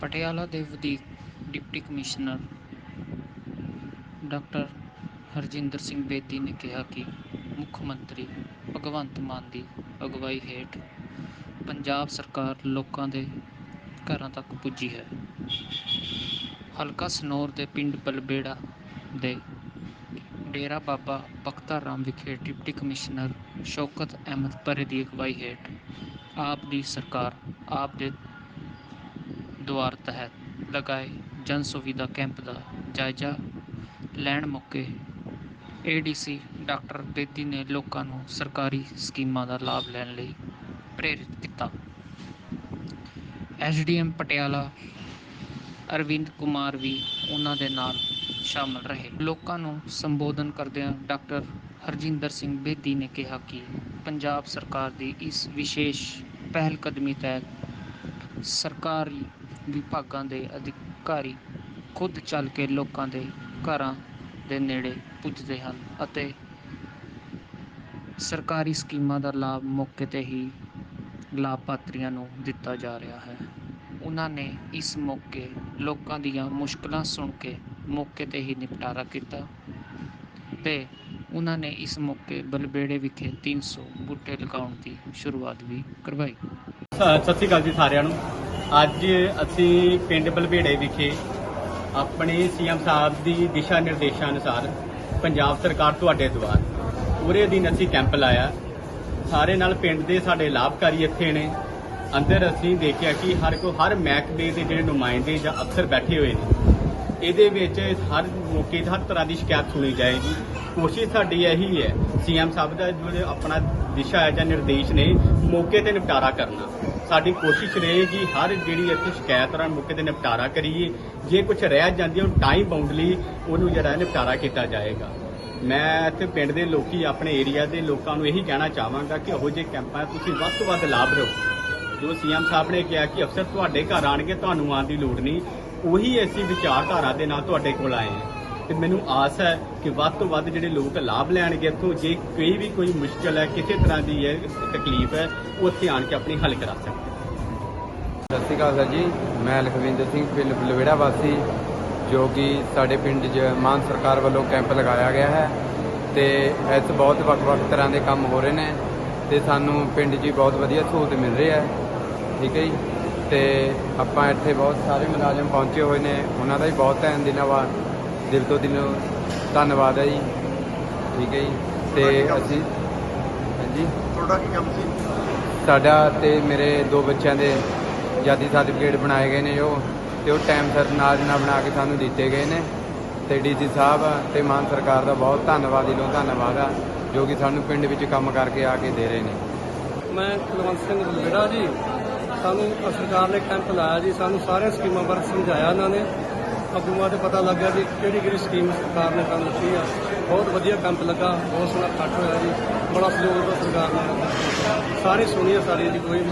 ਪਟਿਆਲਾ ਦੇ ਵਧੀਕ deputy commissioner doctor Harjinder Singh Bedi ਨੇ ਕਿਹਾ ਕਿ ਮੁੱਖ ਮੰਤਰੀ ਭਗਵੰਤ ਮਾਨ ਦੀ ਅਗਵਾਈ ਹੇਠ ਪੰਜਾਬ ਸਰਕਾਰ ਲੋਕਾਂ ਦੇ ਘਰਾਂ ਤੱਕ ਪੁੱਜੀ ਹੈ। ਹਲਕਾ ਸਨੌਰ ਦੇ ਪਿੰਡ ਬਲਬੇੜਾ ਦੇ ਡੇਰਾ ਬਾਬਾ ਬਖਤਾ ਰਾਮ ਵਿਖੇ ਡਿਪਟੀ ਕਮਿਸ਼ਨਰ ਸ਼ੌਕਤ ਅਹਿਮਦ ਪਰੇ ਦੀ ਅਗਵਾਈ ਹੇਠ ਆਪ ਦੀ ਸਰਕਾਰ, ਆਪ ਦੇ ਦੁਆਰ ਤਹਿਤ ਲਗਾਏ ਜਨ ਸੁਵਿਧਾ ਕੈਂਪ ਦਾ ਜਾਇਜ਼ਾ ਲੈਣ ਮੌਕੇ ਏਡੀਸੀ ਡਾਕਟਰ ਬੇਦੀ ਨੇ ਲੋਕਾਂ ਨੂੰ ਸਰਕਾਰੀ ਸਕੀਮਾਂ ਦਾ ਲਾਭ ਲੈਣ ਲਈ ਪ੍ਰੇਰਿਤ ਕੀਤਾ। ਐਸਡੀਐਮ ਪਟਿਆਲਾ ਅਰਵਿੰਦ ਕੁਮਾਰ ਵੀ ਉਹਨਾਂ ਦੇ ਨਾਲ ਸ਼ਾਮਲ ਰਹੇ। ਲੋਕਾਂ ਨੂੰ ਸੰਬੋਧਨ ਕਰਦਿਆਂ ਡਾਕਟਰ ਹਰਜਿੰਦਰ ਸਿੰਘ ਬੇਦੀ ਨੇ ਕਿਹਾ ਕਿ ਪੰਜਾਬ ਸਰਕਾਰ ਦੀ ਇਸ ਵਿਸ਼ੇਸ਼ ਪਹਿਲ ਕਦਮੀ ਤਹਿਤ ਸਰਕਾਰੀ ਵਿਭਾਗਾਂ ਦੇ ਅਧਿਕਾਰੀ ਖੁਦ ਚੱਲ ਕੇ ਲੋਕਾਂ ਦੇ ਘਰਾਂ ਦੇ ਨੇੜੇ ਪੁੱਜਦੇ ਹਨ ਅਤੇ ਸਰਕਾਰੀ ਸਕੀਮਾਂ ਦਾ ਲਾਭ ਮੌਕੇ ਤੇ ਹੀ ਲਾਭਪਾਤਰੀਆਂ ਨੂੰ ਦਿੱਤਾ ਜਾ ਰਿਹਾ ਹੈ। ਉਹਨਾਂ ਨੇ ਇਸ ਮੌਕੇ ਲੋਕਾਂ ਦੀਆਂ ਮੁਸ਼ਕਲਾਂ ਸੁਣ ਕੇ ਮੌਕੇ ਤੇ ਹੀ ਨਿਪਟਾਰਾ ਕੀਤਾ ਤੇ ਉਹਨਾਂ ਨੇ ਇਸ ਮੌਕੇ ਬਲਬੇੜੇ ਵਿਖੇ 300 ਬੂਟੇ ਲਗਾਉਣ ਦੀ ਸ਼ੁਰੂਆਤ ਵੀ ਕਰਵਾਈ। ਸਤਿ ਸ਼੍ਰੀ ਅਕਾਲ ਜੀ ਸਾਰਿਆਂ ਨੂੰ। ਅੱਜ ਅਸੀਂ ਪਿੰਡ ਬਲਬੇੜੇ ਵਿਖੇ ਆਪਣੇ ਸੀਐਮ ਸਾਹਿਬ ਦੀ ਦਿਸ਼ਾ ਨਿਰਦੇਸ਼ਾਂ ਅਨੁਸਾਰ ਪੰਜਾਬ ਸਰਕਾਰ ਤੁਹਾਡੇ ਦੁਆਰ ਪੂਰੇ ਦਿਨ ਅਸੀਂ ਕੈਂਪ ਲਾਇਆ। ਸਾਰੇ ਨਾਲ ਪਿੰਡ ਦੇ ਸਾਡੇ ਲਾਭਕਾਰੀ ਇੱਥੇ ਨੇ। ਅੰਦਰ ਅਸੀਂ ਦੇਖਿਆ ਕਿ ਹਰ ਕੋ ਹਰ ਮਹਿਕਮੇ ਦੇ ਜਿਹੜੇ ਨੁਮਾਇੰਦੇ ਜਾਂ ਅਫਸਰ ਬੈਠੇ ਹੋਏ ਨੇ, ਇਹਦੇ ਵਿੱਚ ਹਰ ਮੌਕੇ ਹਰ ਤਰ੍ਹਾਂ ਦੀ ਸ਼ਿਕਾਇਤ ਸੁਣੀ ਜਾਏਗੀ। ਕੋਸ਼ਿਸ਼ ਸਾਡੀ ਇਹੀ ਹੈ, ਸੀਐਮ ਸਾਹਿਬ ਦਾ ਜੋ ਆਪਣਾ ਦਿਸ਼ਾ ਹੈ ਜਾਂ ਨਿਰਦੇਸ਼ ਨੇ, ਮੌਕੇ ਤੇ ਨਿਪਟਾਰਾ ਕਰਨਾ। ਸਾਡੀ ਕੋਸ਼ਿਸ਼ ਰਹੇਗੀ ਹਰ ਜਿਹੜੀ ਇੱਥੇ ਸ਼ਿਕਾਇਤ ਨਾਲ ਮੌਕੇ ਤੇ ਨਿਪਟਾਰਾ ਕਰੀਏ, ਜੇ ਕੁਝ ਰਹਿ ਜਾਂਦੀ ਹੈ ਉਹ ਟਾਈਮ ਬਾਉਂਡਲੀ ਉਹਨੂੰ ਜਿਹੜਾ ਨਿਪਟਾਰਾ ਕੀਤਾ ਜਾਏਗਾ। ਮੈਂ ਇੱਥੇ ਪਿੰਡ ਦੇ ਲੋਕੀ, ਆਪਣੇ ਏਰੀਆ ਦੇ ਲੋਕਾਂ ਨੂੰ ਇਹੀ ਕਹਿਣਾ ਚਾਹਾਂਗਾ ਕਿ ਉਹੋ ਜਿਹੇ ਕੈਂਪਾਂ ਤੁਸੀਂ ਵੱਧ ਤੋਂ ਵੱਧ ਲਾਭ ਲਓ ਜੋ ਸੀਐਮ ਸਾਹਿਬ ਨੇ ਕਿਹਾ ਕਿ ਅਫਸਰ ਤੁਹਾਡੇ ਘਰ ਆਣਗੇ ਤੁਹਾਨੂੰ ਆਉਣ ਦੀ ਲੋੜ ਨਹੀਂ, ਉਹੀ ਅਸੀਂ ਵਿਚਾਰਧਾਰਾ ਦੇ ਨਾਲ ਤੁਹਾਡੇ ਕੋਲ ਆਏ ਹਾਂ। ਤੇ ਮੈਨੂੰ ਆਸ ਹੈ ਕਿ ਵੱਧ ਤੋਂ ਵੱਧ ਜਿਹੜੇ ਲੋਕ ਲਾਭ ਲੈਣਗੇ ਇੱਥੋਂ, ਜੇ ਕੋਈ ਵੀ ਕੋਈ ਮੁਸ਼ਕਲ ਹੈ, ਕਿਸੇ ਤਰ੍ਹਾਂ ਦੀ ਹੈ ਤਕਲੀਫ ਹੈ, ਉਹ ਉੱਥੇ ਆਣ ਕੇ ਆਪਣੀ ਹੱਲ ਕਰਾ ਸਕਦੇ ਸਤਿ ਸ਼੍ਰੀ ਅਕਾਲ ਸਰ ਜੀ, ਮੈਂ ਲਖਵਿੰਦਰ ਸਿੰਘ, ਪਿੰਡ ਬਲਵੇੜਾ ਵਾਸੀ, ਜੋ ਕਿ ਸਾਡੇ ਪਿੰਡ 'ਚ ਮਾਨ ਸਰਕਾਰ ਵੱਲੋਂ ਕੈਂਪ ਲਗਾਇਆ ਗਿਆ ਹੈ ਤੇ ਇਸ ਬਹੁਤ ਵੱਖ-ਵੱਖ ਤਰ੍ਹਾਂ ਦੇ ਕੰਮ ਹੋ ਰਹੇ ਨੇ ਤੇ ਸਾਨੂੰ ਪਿੰਡ 'ਚ ਬਹੁਤ ਵਧੀਆ ਸਹੂਲਤ ਮਿਲ ਰਹੀ ਹੈ, ਠੀਕ ਹੈ ਜੀ? ਤੇ ਆਪਾਂ ਇੱਥੇ ਬਹੁਤ ਸਾਰੇ ਮੁਲਾਜ਼ਮ ਪਹੁੰਚੇ ਹੋਏ ਨੇ, ਉਹਨਾਂ ਦਾ ਵੀ ਬਹੁਤ ਧੰਨ ਦਿਨਾਂ ਦਿਲ ਤੋਂ ਦਿਲ ਧੰਨਵਾਦ ਹੈ ਜੀ। ਠੀਕ ਹੈ ਜੀ। ਤੇ ਅਸੀਂ ਹਾਂਜੀ। ਤੁਹਾਡਾ ਕੀ ਕੰਮ ਸੀ? ਸਾਡਾ ਤੇ ਮੇਰੇ ਦੋ ਬੱਚਿਆਂ ਦੇ ਆਜ਼ਾਦੀ ਸਰਟੀਫਿਕੇਟ ਬਣਾਏ ਗਏ ਨੇ ਉਹ। ਤੇ ਉਹ ਟਾਈਮ ਸਿਰ ਨਾਲ ਨਾਲ ਬਣਾ ਕੇ ਸਾਨੂੰ ਦਿੱਤੇ ਗਏ ਨੇ। ਤੇ ਡੀਸੀ ਸਾਹਿਬ ਤੇ ਮਾਨ ਸਰਕਾਰ ਦਾ ਬਹੁਤ ਧੰਨਵਾਦ ਦਿਲੋਂ ਧੰਨਵਾਦ ਆ ਜੋ ਕਿ ਸਾਨੂੰ ਪਿੰਡ ਵਿੱਚ ਕੰਮ ਕਰਕੇ ਆ ਕੇ ਦੇ ਰਹੇ ਨੇ। ਮੈਂ ਕੁਲਵੰਤ ਸਿੰਘ ਬਲਵੇੜਾ ਜੀ। ਸਾਨੂੰ ਸਰਕਾਰ ਨੇ ਕੈਂਪ ਲਾਇਆ ਜੀ। ਸਾਨੂੰ ਸਾਰੀਆਂ ਸਕੀਮਾਂ ਬਾਰੇ ਸਮਝਾਇਆ ਇਹਨਾਂ ਨੇ। ਅੱਗੋਂ ਤੇ ਪਤਾ ਲੱਗਾ ਜੀ ਕਿਹੜੀ ਕਿਹੜੀ ਸਕੀਮ ਸਰਕਾਰ ਨੇ ਸਾਨੂੰ ਦਿੱਤੀ ਆ। ਬਹੁਤ ਵਧੀਆ ਕੈਂਪ ਲੱਗਾ, ਬਹੁਤ ਸੋਹਣਾ ਇਕੱਠ ਹੋਇਆ ਜੀ, ਬੜਾ ਸਹਿਯੋਗ ਦਿੱਤਾ ਸਰਕਾਰ ਨੇ ਸਾਰੀ ਸੁਣੀ ਆ ਸਾਡੀ ਜੀ, ਕੋਈ